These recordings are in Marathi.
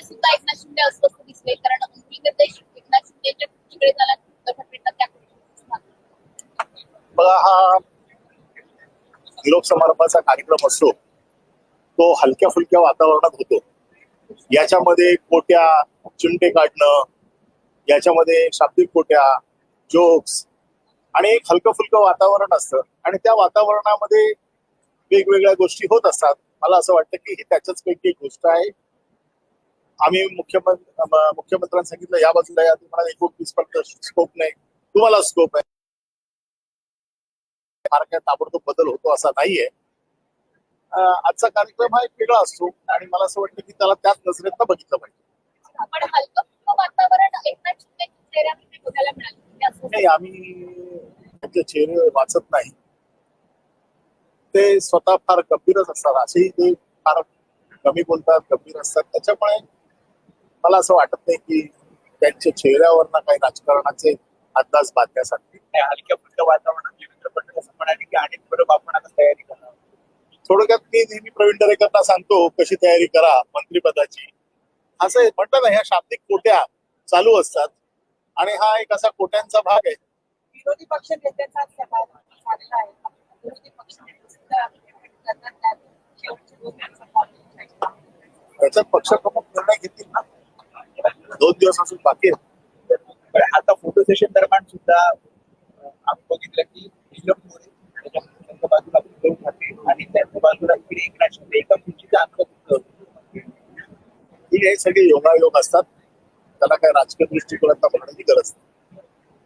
सुद्धा एकनाथ शिंदे अस्वस्थ दिसले कारण अंतिम एकनाथ शिंदेच्या झाला त्या बघा हा निरोप समारंभाचा कार्यक्रम असतो तो हलक्या फुलक्या वातावरणात होतो. याच्यामध्ये कोट्या चिमटे काढणं याच्यामध्ये शाब्दिक कोट्या जोक्स आणि एक हलकं फुलकं वातावरण असतं. आणि त्या वातावरणामध्ये वेगवेगळ्या गोष्टी होत असतात. मला असं वाटतं की ही त्याच्याच पैकी एक गोष्ट आहे. आम्ही मुख्यमंत्री मुख्यमंत्र्यांनी सांगितलं या बाजूला या. तुम्हाला एकोणतीस पर्यंत स्कोप नाही. तुम्हाला स्कोप आहे. फार काय ताबडतोब बदल होतो असा नाहीये. आजचा कार्यक्रम हा एक वेगळा असतो आणि मला असं वाटतं की त्याला त्याच नजरेतनं बघितलं पाहिजे. नाही आम्ही त्यांचे चेहरे वाचत नाही. ते स्वतः फार गंभीरच असतात असेही ते फार कमी बोलतात गंभीर असतात. त्याच्यामुळे मला असं वाटत नाही की त्यांच्या चेहऱ्यावरनं काही राजकारणाचे अंदाज बांधण्यासाठी. हलक्या फुलक्या वातावरणात देवेंद्र फडणवीस असं म्हणाले की आणि बरोबर आपण आता तयारी करणार थोडक्यात मी नेहमी प्रवीण दरेकरला सांगतो कशी तयारी करा मंत्रिपदाची. असं म्हणतात ना ह्या शाब्दिक कोट्या चालू असतात. आणि हा एक असा कोट्यांचा भाग आहे. विरोधी पक्ष नेत्यांचा आज सभा झालेला आहे विरोधी पक्ष नेते सुद्धा करतात त्यात शेवटचे दोन दिवस सभा त्याच्यात पक्षप्रमुख निर्णय घेतील ना? दोन दिवस असून बाकी पण आता फोटो सेशन दरम्यान सुद्धा आम्ही बघितलं की नीलम मोरे त्यांच्या बाजूला उद्धव ठाकरे आणि त्यांच्या बाजूला इकडे एक राष्ट्रीय एका खुर्चीचं अंतर होतं. सगळे योगायोग असतात. त्याला काय राजकीय दृष्टिकोनात बघण्याची गरज नाही.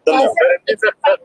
धन्यवाद.